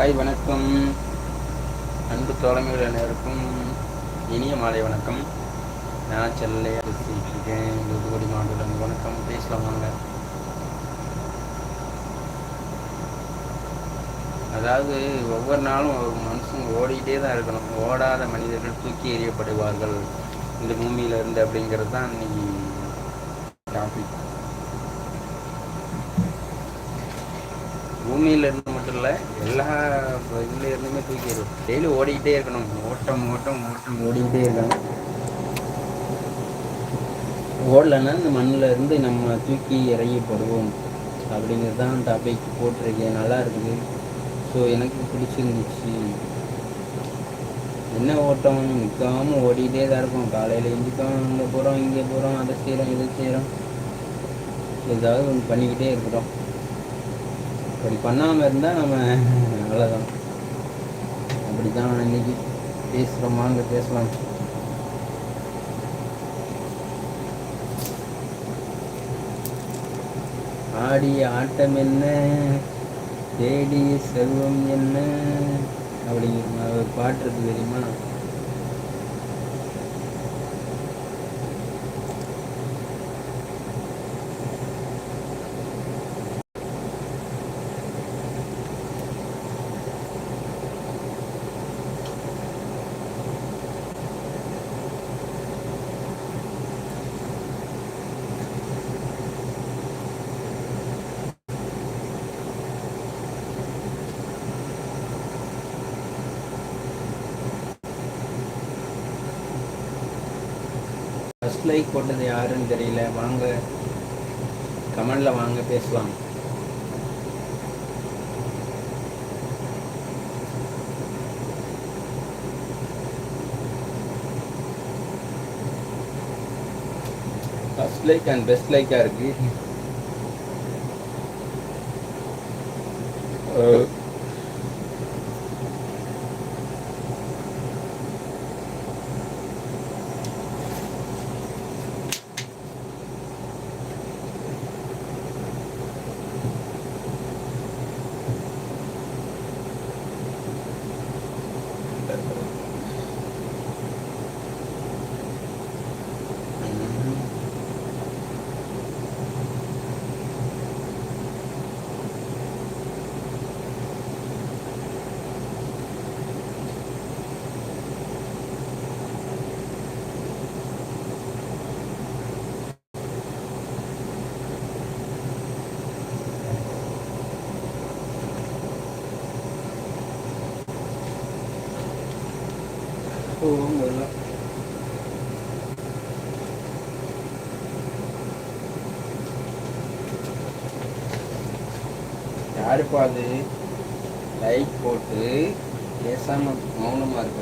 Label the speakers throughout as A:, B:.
A: Hi வணக்கம். அன்பு தோழமைகள் அனைவருக்கும் இனிய மாலை வணக்கம். நான் செல்லையா பேசிட்டு இருக்கேன். தூத்துக்குடி மாவட்டம் வணக்கம். பேசலாம் வாங்க. அதாவது ஒவ்வொரு நாளும் ஒரு மனுஷன் ஓடிக்கிட்டே தான் இருக்கணும். ஓடாத மனிதர்கள் தூக்கி எறியப்படுவார்கள். இந்த பூமியிலிருந்து அப்படிங்கிறது தான் இன்னைக்கு டாபிக் பூமியில இருந்து மட்டும் இல்லை எல்லா இதுல இருந்துமே டெய்லி ஓடிக்கிட்டே இருக்கணும். ஓட்டம் ஓட்டம் ஓட்டம் ஓடிக்கிட்டே இருக்கணும். ஓடலைன்னா இந்த மண்ணில் இருந்து நம்ம தூக்கி இறங்கிப்படுவோம். அப்படிங்கிறது தான் டாபிக் போட்டிருக்கேன். நல்லா இருக்குது. ஸோ எனக்கு பிடிச்சிருந்துச்சு. என்ன ஓட்டம்? நிற்காமல் ஓடிக்கிட்டே தான் இருக்கும். காலையில் எந்திரிக்கோம் அங்கே போகிறோம் இங்கே போகிறோம் அதை செய்கிறோம் இதை செய்கிறோம் ஏதாவது ஒன்று பண்ணிக்கிட்டே இருக்கிறோம். அப்படி பண்ணாமல் இருந்தால் நம்ம அவ்வளோதான் அப்படி தான் இன்னைக்கு பேசுகிறோமாங்க பேசலாம். ஆடிய ஆட்டம் என்ன? தேடிய செல்வம் என்ன? அப்படிங்கிற ஒரு பாட்டு இருக்கு தெரியுமா? லைக் போட்டது யாருன்னு தெரியல. வாங்க. கமெண்ட்ல வாங்க பேசலாம். ஃபஸ்ட் லைக் அண்ட் பெஸ்ட் லைக்காக இருக்கு. Uh, அஹ், போகும் எல்லாம் யாருப்பா அது லைக் போட்டு பேசாம மௌனமா இருக்கிறது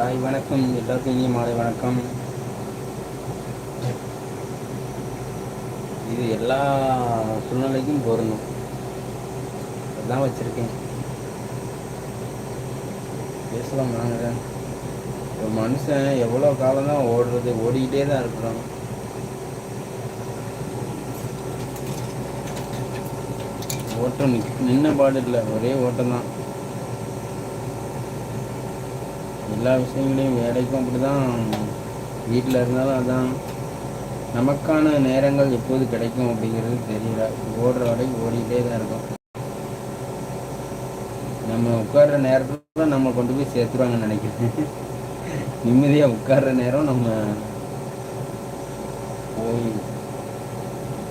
A: ஹாய் வணக்கம். எல்லாருக்கும் இனிய மாலை வணக்கம். இது எல்லா சூழ்நிலைக்கும் பொருந்தும். அதான் வச்சுருக்கேன். பேசலாம் நாங்கள் ஒரு மனுஷன் எவ்வளோ காலம் தான் ஓடுறது ஓடிக்கிட்டே தான் இருக்கிறோம் ஓட்டம் நிக்- நின்ன பாடு இல்லை ஒரே ஓட்டம் தான். எல்லா விஷயங்களையும் வேலைக்கும் அப்படிதான் வீட்டில் இருந்தாலும் அதான். நமக்கான நேரங்கள் எப்போது கிடைக்கும் அப்படிங்கிறது தெரியல. ஓடுற வரைக்கும் ஓடிக்கிட்டே தான் இருக்கும். நம்ம உட்கார்ற நேரத்தில் தான் நம்ம கொண்டு போய் சேர்த்துருவாங்கன்னு நினைக்கிறேன். நிம்மதியாக உட்கார்ற நேரம் நம்ம போய்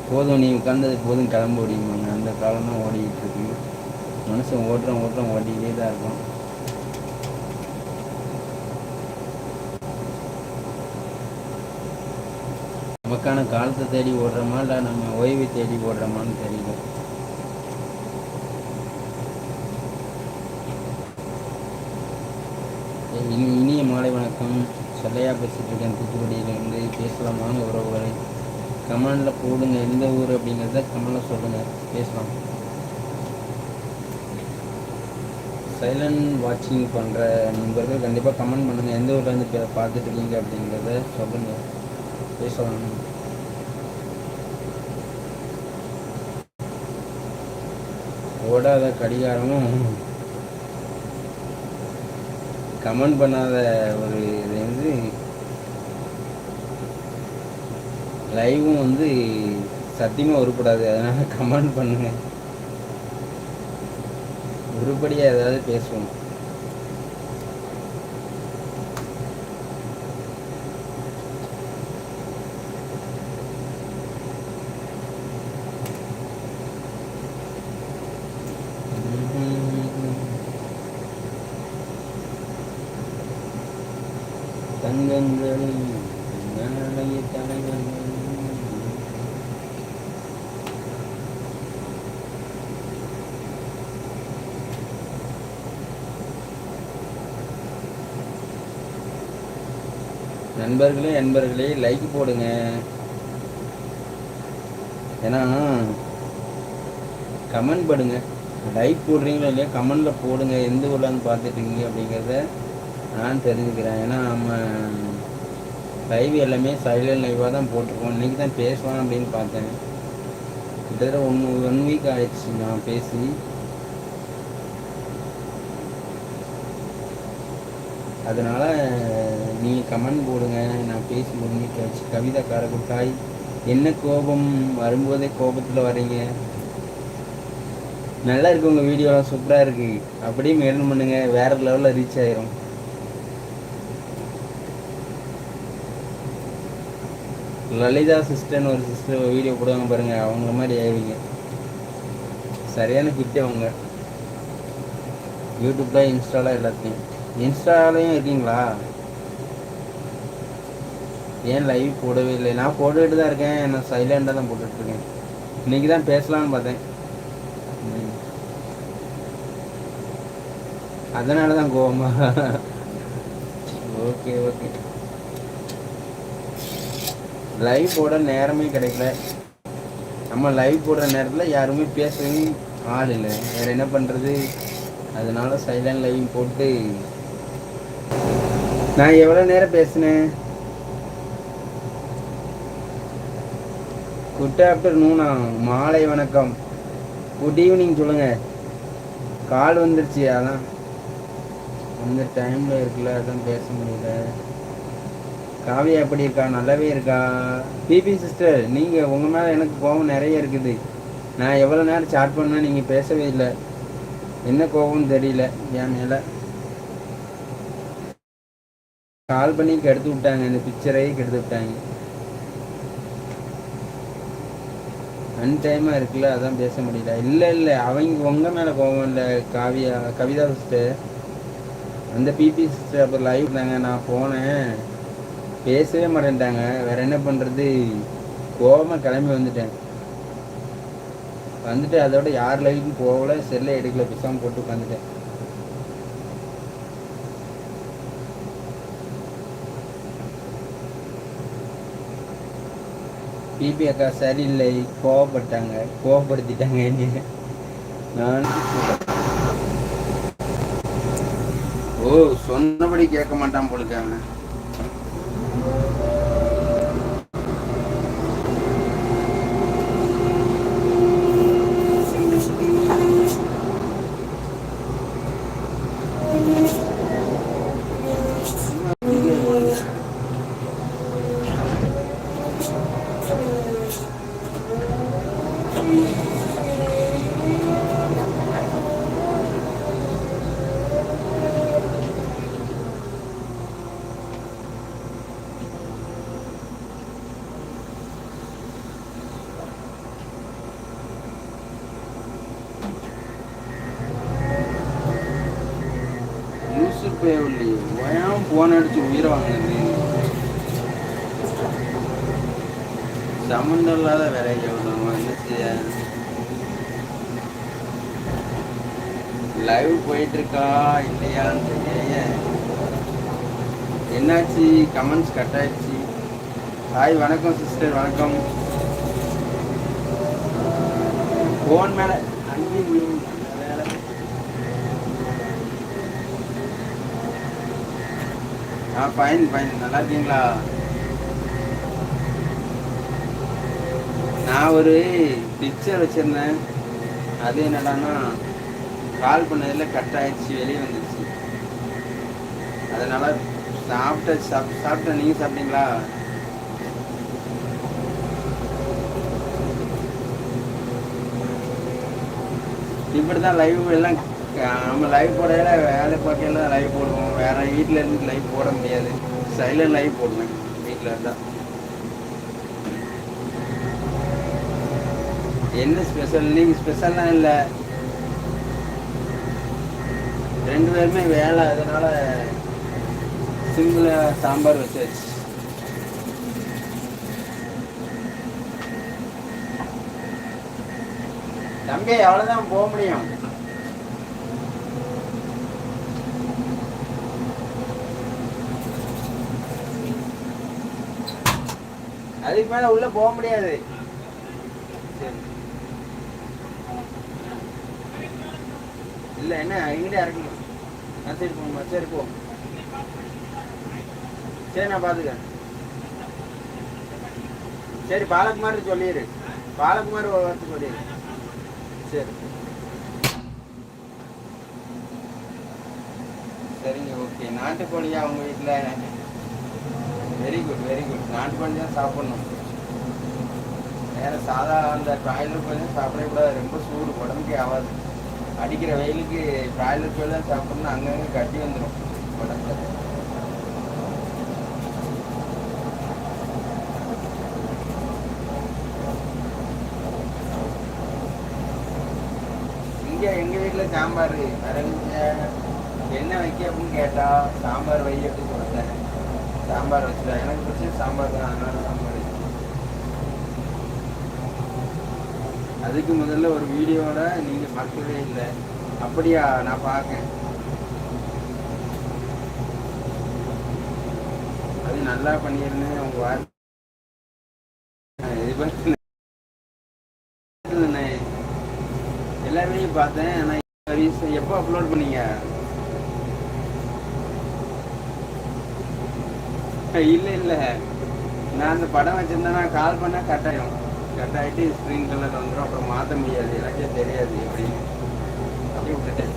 A: போதும் நீ உட்கார்ந்தது போதும் கிளம்ப ஓடிமாங்க அந்த காலம் தான் ஓடிக்கிட்டு இருக்கு. மனுஷன் ஓட்டுறோம் ஓட்டுறோம் ஓடிக்கிட்டே தான் இருக்கும் நமக்கான காலத்தை தேடி ஓடுறோமா இல்லை நம்ம ஓய்வை தேடி ஓடுறோமான்னு தெரியல. இனி இனிய மாலை வணக்கம். சொல்லையா பேசிட்டு இருக்கேன். தூத்துக்குடியிலேருந்து பேசலாமான உறவுகளை கமெண்டில் போடுங்க. எந்த ஊர் அப்படிங்கிறத கமெண்டில் சொல்லுங்கள் பேசலாம். சைலண்ட் வாட்சிங் பண்ணுற நண்பர்கள் கண்டிப்பாக கமெண்ட் பண்ணுங்கள் எந்த ஊர்லேருந்து பார்த்துட்டு இருக்கீங்க அப்படிங்கிறத சொல்லுங்கள் பேசலாம் ஓடாத கடிகாரமும் கமெண்ட் பண்ணாத ஒரு இது வந்து லைவும் வந்து சத்தியமாக உருப்படாது அதனால் கமெண்ட் பண்ணுங்க. உருப்படியாக ஏதாவது பேசுவோம். தலைவர்கள் நண்பர்களே நண்பர்களே லைக் போடுங்க. ஏன்னா கமெண்ட் பண்ணுங்க லைக் போடுறீங்களோ இல்லையா? கமெண்டில் போடுங்க. எந்த ஊர்லேருந்து பார்த்துட்டு இருக்கீங்க அப்படிங்கிறத நான் தெரிஞ்சுக்கிறேன். ஏன்னா நம்ம லைவ் எல்லாமே சைலண்ட் லைவாக தான் போட்டிருக்கோம். இன்றைக்கி தான் பேசுவான் அப்படின்னு பார்த்தேன். கிட்டத்தட்ட ஒன் ஒன் வீக் ஆயிடுச்சு நான் பேசி. அதனால் நீங்கள் கமெண்ட் போடுங்க. நான் பேசி ஒன் வீக் கவிதா காரக்குட்டாய் என்ன கோபம்? வரும்போதே கோபத்தில் வரீங்க நல்லா இருக்கு உங்கள் வீடியோலாம் சூப்பராக இருக்குது அப்படியே மெயின்டைன் பண்ணுங்கள் வேறு லெவலில் ரீச் ஆயிரும். லலிதா சிஸ்டர்னு ஒரு சிஸ்டர் வீடியோ போடுவாங்க பாருங்கள் அவங்கள மாதிரி ஆயிடுவீங்க. சரியான கிட்டே அவங்க. யூடியூப்பில் இன்ஸ்டாவில் எல்லாத்தையும். இன்ஸ்டாலையும் இருக்கீங்களா? ஏன் லைவ் போடவே இல்லை? நான் போட்டுக்கிட்டு தான் இருக்கேன். நான் சைலண்டாக தான் போட்டுட்ருக்கேன் இன்றைக்கி தான் பேசலான்னு பார்த்தேன். அதனால தான் கோவமா. ஓகே ஓகே லைவ் போட நேரமே கிடைக்கல. நம்ம லைவ் போடுற நேரத்தில் யாருமே பேசவே ஆள் இல்லை. வேறு என்ன பண்ணுறது அதனால சைலண்ட் லைவ் போட்டு நான் எவ்வளோ நேரம் பேசினேன்? குட் ஆஃப்டர்நூனா மாலை வணக்கம். குட் ஈவினிங் சொல்லுங்கள் கால் வந்துருச்சு அதான். அந்த டைமில் இருக்குல்ல அதான் பேச முடியல. காவியா எப்படி இருக்கா? நல்லாவே இருக்கா? பிபி சிஸ்டர் நீங்கள் உங்கள் மேலே எனக்கு கோபம் நிறைய இருக்குது. நான் எவ்வளோ நேரம் சாட் பண்ணால் நீங்கள் பேசவே இல்லை. என்ன கோபம்னு தெரியல என் மேலே. கால் பண்ணி கெடுத்து விட்டாங்க. இந்த பிக்சரையே கெடுத்து விட்டாங்க. அன்டைமாக இருக்குல்ல அதான் பேச முடியல. இல்லை இல்லை அவங்க உங்கள் மேலே கோபம் இல்லை காவியா கவிதா சிஸ்டர் அந்த பிபி சிஸ்டர் அப்போ லைவ் தாங்க. நான் போனேன். பேசவே மாட்டேன்ட்டாங்க. வேற என்ன பண்ணுறது கோபமாக கிளம்பி வந்துட்டேன். வந்துட்டு அதோட யார் லைவுக்கும் போகல. செல்லை எடுக்கல. பிசாம போட்டு உட்காந்துட்டேன். பிபி அக்கா சரியில்லை. கோவப்பட்டாங்க. கோவப்படுத்திட்டாங்க என்ன. நான் ஓ சொன்னபடி கேட்க மாட்டான் போலுக்காங்க யூசுப்பேவல்லி ஏன் போன் அடிச்சு உயிரை சம்மந்தம் இல்லாத வேலைக்கு விடணும் என்ன செய்ய? லைவ் போயிட்டு இருக்கா இல்லையான்னு தெரியல என்னாச்சு? கமெண்ட்ஸ் கட் ஆயிடுச்சு. ஹாய் வணக்கம் சிஸ்டர் வணக்கம். ஃபோன் மேலே அங்கேயும் வேலை ஆ ஃபைன் ஃபைன் நல்லா இருக்கீங்களா நான் ஒரு பிக்சர் வச்சுருந்தேன். அது என்னடான்னா கால் பண்ணதில் கட் ஆகிடுச்சு வெளியே வந்துடுச்சு அதனால் சாப்பிட்ட சாப் சாப்பிட்டேன் நீங்கள் சாப்பிட்டீங்களா? இப்படி தான் லைவ் எல்லாம் நம்ம லைவ் போடையில வேலை பார்க்கையில லைவ் போடுவோம். வேற வீட்டில் இருந்து லைவ் போட முடியாது. சைலண்ட் லைவ் போடுவேன் வீட்டில் இருந்தால் என்ன ஸ்பெஷல் நீங்கள் ஸ்பெஷல்லாம் இல்லை. ரெண்டு பேருமே வேலை. அதனால சிம்பிளாக சாம்பார் வச்சாச்சு. தம்பி அவ்வளோதான் போக முடியும். அதுக்கு மேல உள்ள போக முடியாது. சரி. இல்ல என்ன இங்கிட்ட இறக்கணும் ஆ, சரி சரி போ. சரி நான் பாத்துக்கிறேன். சரி பாலகுமார் சொல்லிடு பாலகுமார் ஒரு வார்த்தை சொல்லிடு சரி. சரிங்க ஓகே. நாட்டுக்கோழியா உங்க வீட்டில் வெரி குட் வெரி குட் நாட்டுக்கோழி தான் சாப்பிடணும். வேற சாதா அந்த ப்ராய்லர் கோழி தான் சாப்பிடவே கூடாது ரொம்ப சூடு உடம்புக்கே ஆகாது அடிக்கிற வெயிலுக்கு ப்ராய்லர் கோழி தான் சாப்பிடணும் அங்கங்கே கட்டி வந்துடும் உடம்புல இங்கே எங்கள் வீட்டில் சாம்பார் அரவிந்த என்ன வைக்க அப்படின்னு கேட்டால் சாம்பார் வை அப்படின்னு சொல்லிட்டேன் சாம்பார் வச்சுட்டேன். எனக்கு பிடிச்ச சாம்பார் தான் அதனால சாம்பார் அதுக்கு முதல்ல ஒரு வீடியோட நீங்க பார்க்கவே இல்லை. அப்படியா? நான் பார்க்கேன். அது நல்லா பண்ணியிருந்தேன் உங்க வார்த்தை இது பார்த்தேன். ஆனால் எப்போ அப்லோட் பண்ணி இல்லை இல்லை. நான் அந்த படம் வச்சிருந்தேன்னா கால் பண்ணால் கட்டாயம் கட்டாயிட்டு கட் ஆகிட்டு ஸ்க்ரீன் கலர் வந்துடும் அப்புறம் மாற்ற முடியாது. எனக்கே தெரியாது எப்படின்னு. அப்படியே விட்டுட்டேன்.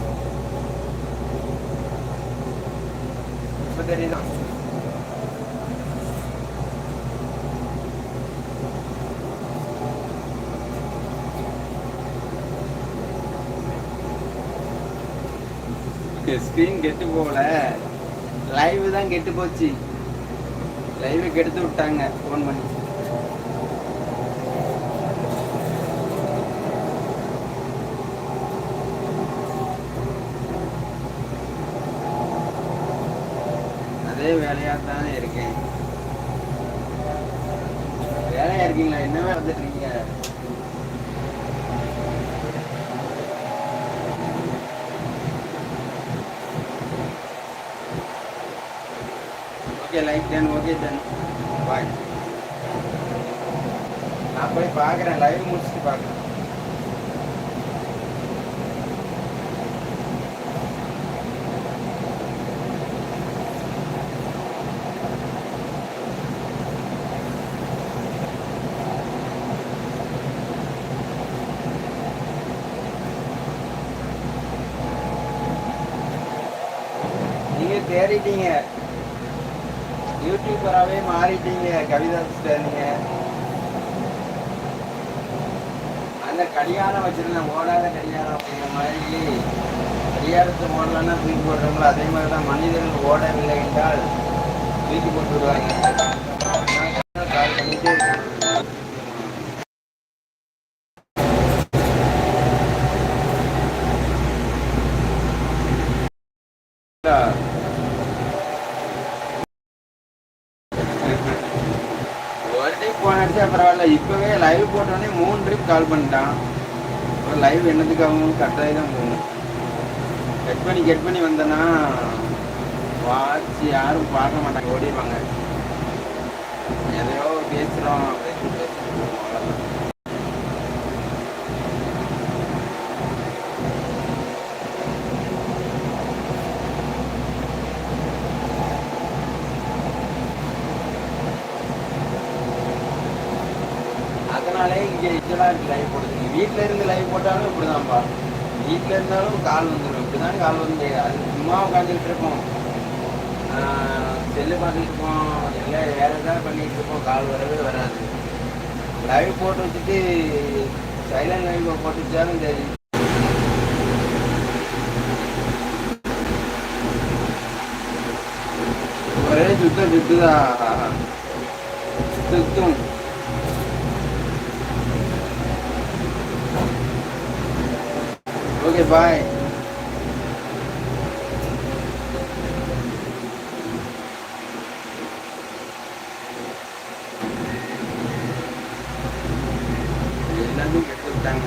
A: இப்போ தெரியுதா? ஸ்க்ரீன் கெட்டு போகல. லைவ் தான் கெட்டு போச்சு. லைவுக்கு எடுத்து விட்டாங்க ஃபோன் பண்ணி அதே வேலையா தானே இருக்கேன் வேலையா இருக்கீங்களா என்ன வேலை பார்த்துட்டு இருக்கீங்க okay like done okay done bye நான் போய் பார்க்குறேன் லைவ் முடிச்சுட்டு பார்க்குறேன் நீங்க தேடிட்டீங்க யூடியூபராகவே மாறிட்டீங்க கவிதா சிஸ்டர் நீங்க அந்த கடிகாரம் வச்சிருந்தேன். ஓடாத கடிகாரம் அப்படிங்கிற மாதிரி கடிகாரத்தை ஓடலன்னா தூக்கி போடுறவங்களோ அதே மாதிரி தான் மனிதர்கள் ஓடவில்லை என்றால் தூக்கி போட்டு விடுவாங்க. கால் பண்ணிட்டே ஒரு அடிச்சா பரவாயில்ல. இப்பவே லைவ் போட்டோடனே மூணு ட்ரிப் கால் பண்ணிட்டான். லைவ் என்னத்துக்கு ஆகும் கட்டாயி தான் போகணும் கட் பண்ணி கட் பண்ணி வந்தேன்னா வாட்ச் யாரும் பார்க்க மாட்டாங்க ஓடிடுவாங்க எதையோ பேசுகிறோம் அப்படின்னு பேசிட்டு போவோம், அவ்வளவுதான். அதனாலே இங்கே இதெல்லாம் லைவ் போடுது வீட்டில் இருந்து லைவ் போட்டாலும் இப்படி தான்ப்பா வீட்டில் இருந்தாலும் கால் வந்துடும் இப்படி தான் கால் வந்து. அது சும்மா உட்காந்துக்கிட்டு இருப்போம். செல்லு பார்த்துட்டு இருப்போம். எல்லாம் வேறு ஏதாவது பண்ணிகிட்டு இருப்போம். கால் வரவே வராது. லைவ் போட்டு வச்சுட்டு சைலண்ட் லைவ் போட்டு வச்சாலும் தெரியும் ஒரே சுத்தம் சுத்துதான் சுத்தும். ஓகே பாய் எல்லாத்தையும் கெட்டு விட்டாங்க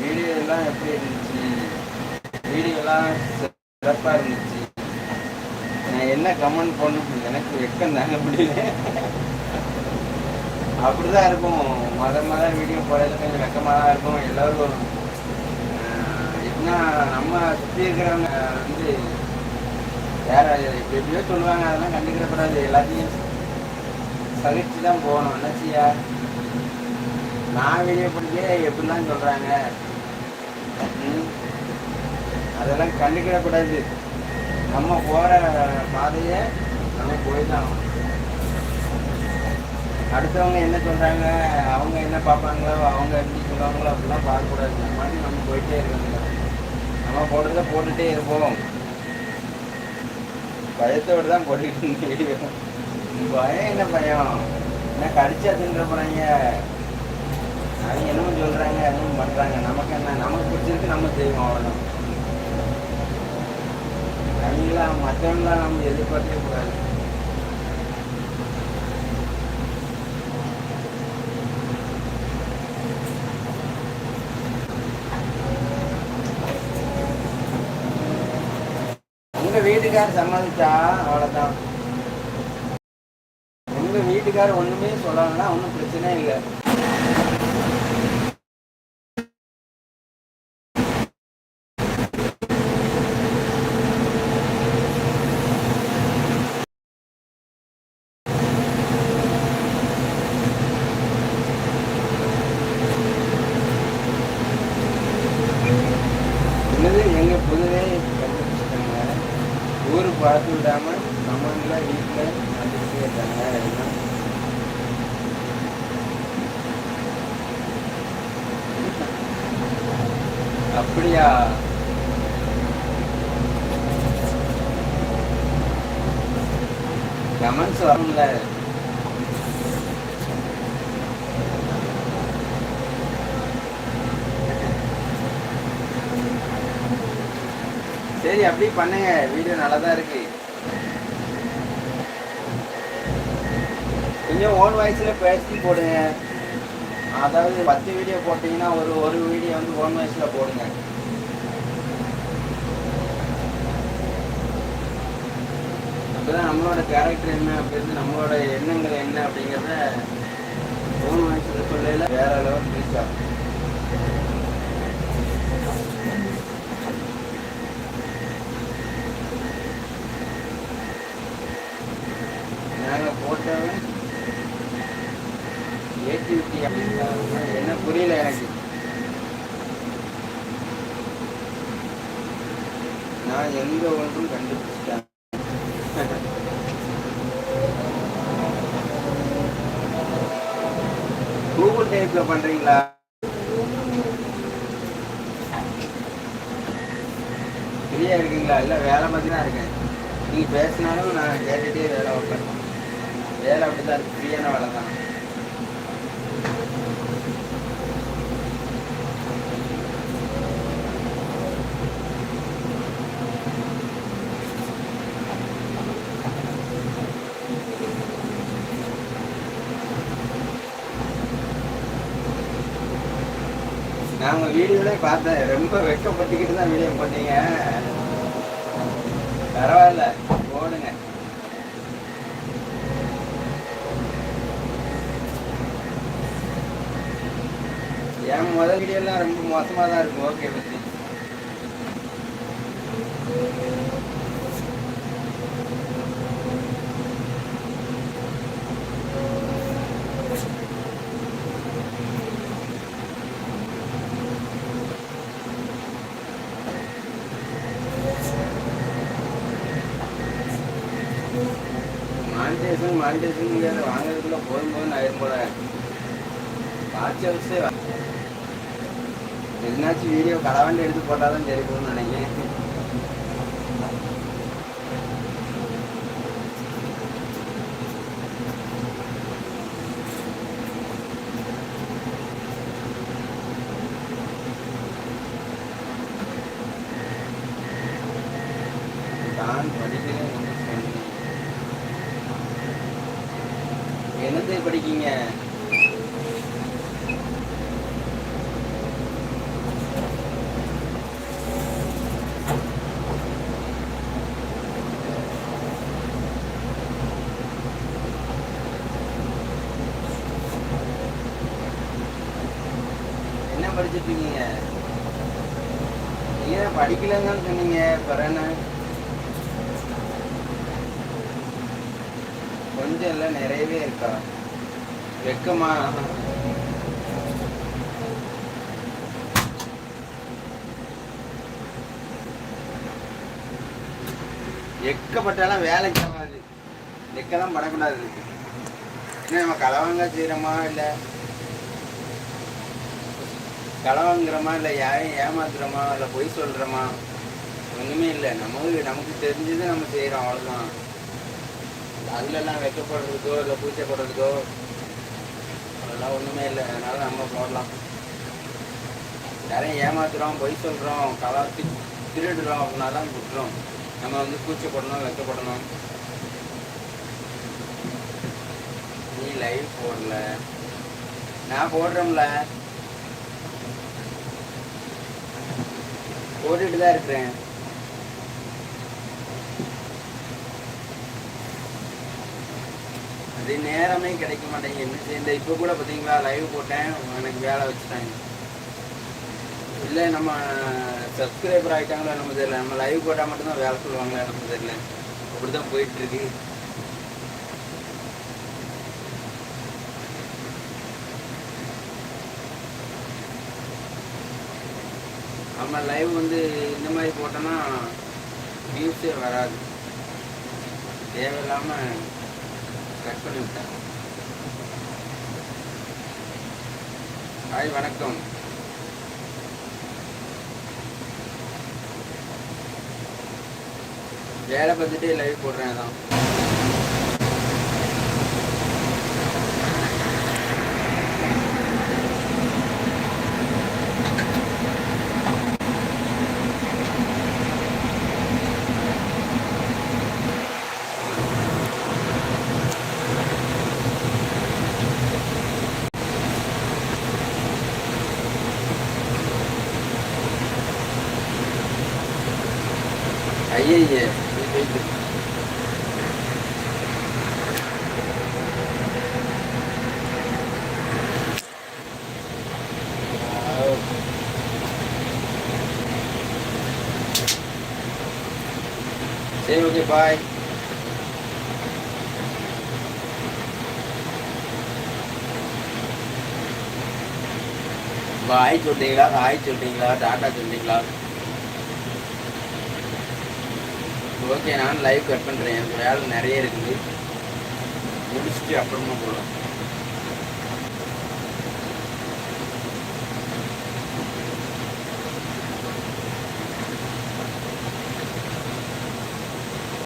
A: வீடியோ எல்லாம் எப்படி இருந்துச்சு? வீடியோ எல்லாம் சிறப்பா இருந்துச்சு. நான் என்ன கமெண்ட் பண்ணணும் எனக்கு வெக்கம் தாங்க முடியல. அப்படிதான் இருக்கும். மத மத வீடியோ போடையில கொஞ்சம் வெக்கமாக தான் இருக்கும். எல்லோரும் எப்படின்னா என்ன நம்ம சுற்றி இருக்கிறவங்க வந்து வேற எப்படி எப்படியோ சொல்லுவாங்க அதெல்லாம் கண்டுக்கிடக்கூடாது எல்லாத்தையும் சகிச்சு தான் போகணும். என்ன நான் வீடியோ பிடிக்க எப்படிலாம் சொல்கிறாங்க ம், அதெல்லாம் கண்டுக்கிடக்கூடாது. நம்ம போகிற பாதையை நம்ம போய் தான் அடுத்தவங்க என்ன சொல்றாங்க அவங்க என்ன பார்ப்பாங்களோ அவங்க எப்படி சொல்லுவாங்களோ அப்படிலாம் பார்க்கக்கூடாது. இந்த மாதிரி நம்ம போயிட்டே இருக்கணும். நம்ம போடுறத போட்டுட்டே இருப்போம். பயத்தோடு தான் போட்டுக்கிட்டு வீடியோ பயம் என்ன பயம்? என்ன கடிச்சா தின்ற போகிறாங்க அவங்க என்னமோ சொல்றாங்க என்னமோ பண்ணுறாங்க நமக்கு என்ன நமக்கு பிடிச்சிருக்கு நம்ம செய்வோம் அவ்வளோதான் அவங்களாம் மற்றவங்களாம் நம்ம எதிர்பார்க்கவே கூடாது. உங்க சம்மதிச்சா அவ்வளவுதான். உங்க வீட்டுக்காரர் ஒண்ணுமே சொல்லலைன்னா ஒன்றும் பிரச்சனை இல்லை என்னது எங்க புதுவே கண்டுபிடிச்சிட்டாங்க ஊரு பார்த்து விடாம நம்மள வீட்டில் வந்துட்டு இருக்காங்க என்ன அப்படியா கமெண்ட்ஸ் வரும்ல சரி அப்படியே பண்ணுங்க. வீடியோ நல்லா தான் இருக்கு. கொஞ்சம் ஓன் வாய்ஸில் பேசி போடுங்க. அதாவது பத்து வீடியோ போட்டிங்கன்னா ஒரு ஒரு வீடியோ வந்து ஓன் வாய்ஸில் போடுங்க. அப்போதான் நம்மளோட கேரக்டர் என்ன அப்படின்னு நம்மளோட எண்ணங்கள் என்ன அப்படிங்கிறத ஓன் வாய்ஸில் சொல்லல வேற அளவு ரீச் ஆகும். போட்டவன் ஏற்றி விட்டி என்ன புரியல எனக்கு. நான் எந்த ஒன்றும் கண்டுபிடிச்சிட்டேன். கூகுள் டைப்ல பண்றீங்களா? ஃப்ரீயா இருக்கீங்களா? இல்ல வேலை மாதிரி தான் இருக்கேன். நீங்க பேசினாலும் நான் கேட்டுட்டே வேலை வைப்பேன் வேலை அப்படிதான் இருக்கு. ஃப்ரீயான வேலை தான். நான் வீடியோலே பார்த்தேன் ரொம்ப வெக்கப்பட்டுக்கிட்டு தான் வீடியோ போட்டீங்க. பரவாயில்ல போடுங்க. என் முதல் வீடியோலாம் ரொம்ப மோசமாக தான் இருக்கும்? ஓகே பத்தி மானிட்டேஷன் மானிட்டேஷன் வாங்குறதுக்குள்ள போதும் போதும் ஆயிரம் போல வாட்ச் ஹவுஸே என்னாச்சும் வீடியோ களவாண்டு எடுத்து போட்டால் தான் தெரியும்னு நினைக்கிறேன் நான் படிக்கிறேன் என்னத்தை படிக்கீங்க என்ன படிச்சிட்டு நீங்க படிக்கலன்னு சொன்னீங்க பிறகு கொஞ்சம் இல்லை நிறையவே இருக்கா? வெக்கமா? எக்கப்பட்டாலும் வேலைக்கு ஆகாது எக்கெல்லாம் படக்கூடாது. நம்ம களவாங்க செய்கிறோமா இல்லை? களவாங்கிறோமா இல்லை யாரையும் ஏமாத்துறோமா இல்லை பொய் சொல்கிறோமா ஒன்றுமே இல்லை. நமக்கு நமக்கு தெரிஞ்சதை நம்ம செய்கிறோம் அவ்வளோதான் அதுலலாம் வெக்கப்படுறதுக்கோ இல்லை பூச்சை போடுறதுக்கோ அதெல்லாம் ஒன்றுமே இல்லை. அதனால நம்ம போடலாம். யாரையும் ஏமாத்துறோம் பொய் சொல்கிறோம் கலாத்தி திருடுறோம் அப்படின்னா தான் குட்டுறோம் நம்ம வந்து கூச்சப்படணும் வைக்கப்படணும். நீ லைவ் போடல. நான் போடுறோம்ல போட்டுட்டு தான் இருக்கிறேன். அது நேரமே கிடைக்க மாட்டேங்குது. என்ன செய்ய இப்போ கூட பார்த்தீங்களா லைவ் போட்டேன். எனக்கு வேலை வச்சுட்டாங்க. இல்லை நம்ம சப்ஸ்கிரைபர் ஆகிட்டாங்களோ நம்ம தெரியல. நம்ம லைவ் போட்டால் மட்டும்தான் வேலை சொல்லுவாங்களா நம்ம தெரியல. அப்படி தான் போயிட்டுருக்கு. நம்ம லைவ் வந்து இந்த மாதிரி போட்டோன்னா வியூஸே வராது. தேவையில்லாமல் கட் பண்ணி விட்டேன் ஹாய் வணக்கம். வேலை பார்த்துட்டே லைவ் போடுறேன் தான் அதான் ஐயய்யே இது போயிட்டு. ஆவ். சரி ஓகே பாய் பாய் சொல்றீங்களா ஹாய் சொல்றீங்களா டாட்டா சொல்றீங்களா ஓகே நான் லைவ் கட் பண்ணுறேன் எனக்கு வேலை நிறைய இருக்குது முடிச்சுட்டு அப்புறமா போகலாம்